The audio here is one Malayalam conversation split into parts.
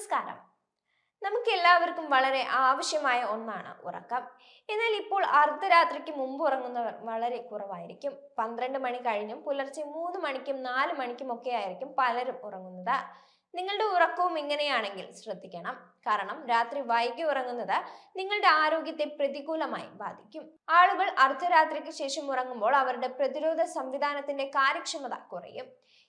നമസ്കാരം. നമുക്ക് എല്ലാവർക്കും വളരെ ആവശ്യമായ ഒന്നാണ് ഉറക്കം. എന്നാൽ ഇപ്പോൾ അർദ്ധരാത്രിക്ക് മുമ്പ് ഉറങ്ങുന്നവർ വളരെ കുറവായിരിക്കും. പന്ത്രണ്ട് മണി കഴിഞ്ഞും പുലർച്ചെ മൂന്ന് മണിക്കും നാല് മണിക്കും ഒക്കെ ആയിരിക്കും പലരും ഉറങ്ങുന്നത്. നിങ്ങളുടെ ഉറക്കവും ഇങ്ങനെയാണെങ്കിൽ ശ്രദ്ധിക്കണം. കാരണം രാത്രി വൈകി ഉറങ്ങുന്നത് നിങ്ങളുടെ ആരോഗ്യത്തെ പ്രതികൂലമായി ബാധിക്കും. ആളുകൾ അർദ്ധരാത്രിക്ക് ശേഷം ഉറങ്ങുമ്പോൾ അവരുടെ പ്രതിരോധ സംവിധാനത്തിന്റെ കാര്യക്ഷമത കുറയും.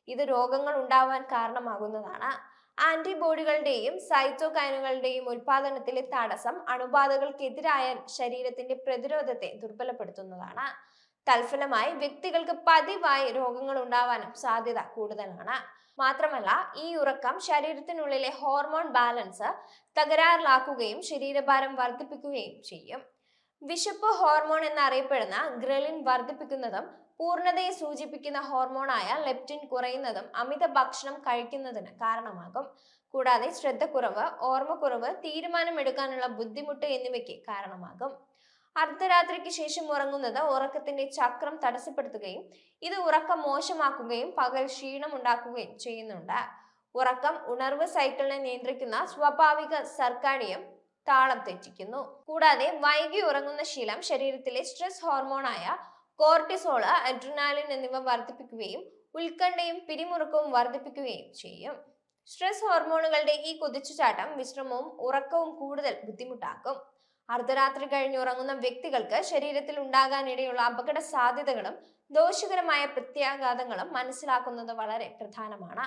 ഇത് രോഗങ്ങൾ ഉണ്ടാവാൻ കാരണമാകുന്നതാണ്. ആന്റിബോഡികളുടെയും സൈറ്റോകൈനുകളുടെയും ഉൽപാദനത്തിലെ തടസ്സം അണുബാധകൾക്കെതിരായ ശരീരത്തിന്റെ പ്രതിരോധത്തെ ദുർബലപ്പെടുത്തുന്നതാണ്. തൽഫലമായി വ്യക്തികൾക്ക് പതിവായി രോഗങ്ങൾ ഉണ്ടാവാനും സാധ്യത കൂടുതലാണ്. മാത്രമല്ല ഈ ഉറക്കം ശരീരത്തിനുള്ളിലെ ഹോർമോൺ ബാലൻസ് തകരാറിലാക്കുകയും ശരീരഭാരം വർദ്ധിപ്പിക്കുകയും ചെയ്യും. വിശപ്പ് ഹോർമോൺ എന്നറിയപ്പെടുന്ന ഗ്രലിൻ വർദ്ധിപ്പിക്കുന്നതും പൂർണതയെ സൂചിപ്പിക്കുന്ന ഹോർമോണായ ലെപ്റ്റിൻ കുറയുന്നതും അമിത ഭക്ഷണം കഴിക്കുന്നതിന് കാരണമാകും. കൂടാതെ ശ്രദ്ധക്കുറവ് ഓർമ്മക്കുറവ് തീരുമാനമെടുക്കാനുള്ള ബുദ്ധിമുട്ട് എന്നിവയ്ക്ക് കാരണമാകും. അർദ്ധരാത്രിക്ക് ശേഷം ഉറങ്ങുന്നത് ഉറക്കത്തിന്റെ ചക്രം തടസ്സപ്പെടുത്തുകയും ഇത് ഉറക്കം മോശമാക്കുകയും പകൽ ക്ഷീണം ഉണ്ടാക്കുകയും ചെയ്യുന്നുണ്ട്. ഉറക്കം ഉണർവ് സൈക്കിളിനെ നിയന്ത്രിക്കുന്ന സ്വാഭാവിക സർക്കാരിയം താളം തെറ്റിക്കുന്നു. കൂടാതെ വൈകി ഉറങ്ങുന്ന ശീലം ശരീരത്തിലെ സ്ട്രെസ് ഹോർമോണായ കോർട്ടിസോൾ അഡ്രിനാലിൻ എന്നിവ വർദ്ധിപ്പിക്കുകയും ഉത്കണ്ഠയും പിരിമുറുക്കവും വർദ്ധിപ്പിക്കുകയും ചെയ്യും. സ്ട്രെസ് ഹോർമോണുകളുടെ ഈ കുതിച്ചുചാട്ടം വിശ്രമവും ഉറക്കവും കൂടുതൽ ബുദ്ധിമുട്ടാക്കും. അർദ്ധരാത്രി കഴിഞ്ഞ് ഉറങ്ങുന്ന വ്യക്തികൾക്ക് ശരീരത്തിൽ ഉണ്ടാകാനിടയുള്ള അപകട സാധ്യതകളും ദോഷകരമായ പ്രത്യാഘാതങ്ങളും മനസ്സിലാക്കുന്നത് വളരെ പ്രധാനമാണ്.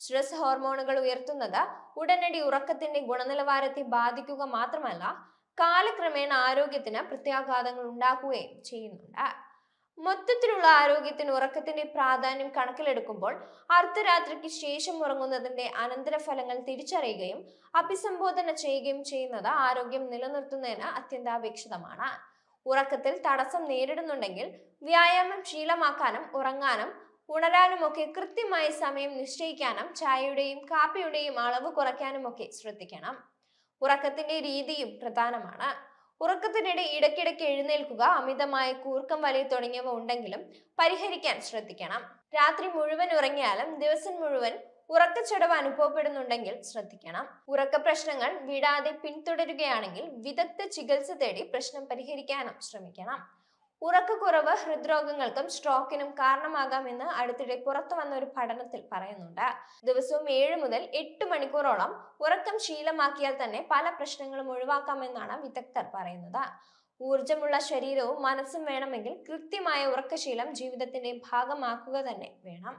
സ്ട്രെസ് ഹോർമോണുകൾ ഉയർത്തുന്നത് ഉടനടി ഉറക്കത്തിന്റെ ഗുണനിലവാരത്തെ ബാധിക്കുക മാത്രമല്ല കാലക്രമേണ ആരോഗ്യത്തിന് പ്രത്യാഘാതങ്ങൾ ഉണ്ടാക്കുകയും ചെയ്യുന്നുണ്ട്. മൊത്തത്തിലുള്ള ആരോഗ്യത്തിന് ഉറക്കത്തിന്റെ പ്രാധാന്യം കണക്കിലെടുക്കുമ്പോൾ അർദ്ധരാത്രിക്ക് ശേഷം ഉറങ്ങുന്നതിന്റെ അനന്തരഫലങ്ങൾ തിരിച്ചറിയുകയും അഭിസംബോധന ചെയ്യുകയും ചെയ്യുന്നത് ആരോഗ്യം നിലനിർത്തുന്നതിന് അത്യന്താപേക്ഷിതമാണ്. ഉറക്കത്തിൽ തടസ്സം നേരിടുന്നുണ്ടെങ്കിൽ വ്യായാമം ശീലമാക്കാനും ഉറങ്ങാനും ഉണരാനുമൊക്കെ കൃത്യമായി സമയം നിശ്ചയിക്കാനും ചായയുടെയും കാപ്പിയുടെയും അളവ് കുറയ്ക്കാനുമൊക്കെ ശ്രദ്ധിക്കണം. ഉറക്കത്തിന്റെ രീതിയും പ്രധാനമാണ്. ഉറക്കത്തിനിടെ ഇടയ്ക്കിടയ്ക്ക് എഴുന്നേൽക്കുക അമിതമായ കൂർക്കം വലി തുടങ്ങിയവ ഉണ്ടെങ്കിലും പരിഹരിക്കാൻ ശ്രദ്ധിക്കണം. രാത്രി മുഴുവൻ ഉറങ്ങിയാലും ദിവസം മുഴുവൻ ഉറക്കച്ചടവ് അനുഭവപ്പെടുന്നുണ്ടെങ്കിൽ ശ്രദ്ധിക്കണം. ഉറക്ക പ്രശ്നങ്ങൾ വിടാതെ പിന്തുടരുകയാണെങ്കിൽ വിദഗ്ധ ചികിത്സ തേടി പ്രശ്നം പരിഹരിക്കാനും ശ്രമിക്കണം. ഉറക്കക്കുറവ് ഹൃദ്രോഗങ്ങൾക്കും സ്ട്രോക്കിനും കാരണമാകാമെന്ന് അടുത്തിടെ പുറത്തു വന്ന ഒരു പഠനത്തിൽ പറയുന്നുണ്ട്. ദിവസവും ഏഴ് മുതൽ എട്ട് മണിക്കൂറോളം ഉറക്കം ശീലമാക്കിയാൽ തന്നെ പല പ്രശ്നങ്ങളും ഒഴിവാക്കാമെന്നാണ് വിദഗ്ധർ പറയുന്നത്. ഊർജമുള്ള ശരീരവും മനസ്സും വേണമെങ്കിൽ കൃത്യമായ ഉറക്കശീലം ജീവിതത്തിന്റെ ഭാഗമാക്കുക തന്നെ വേണം.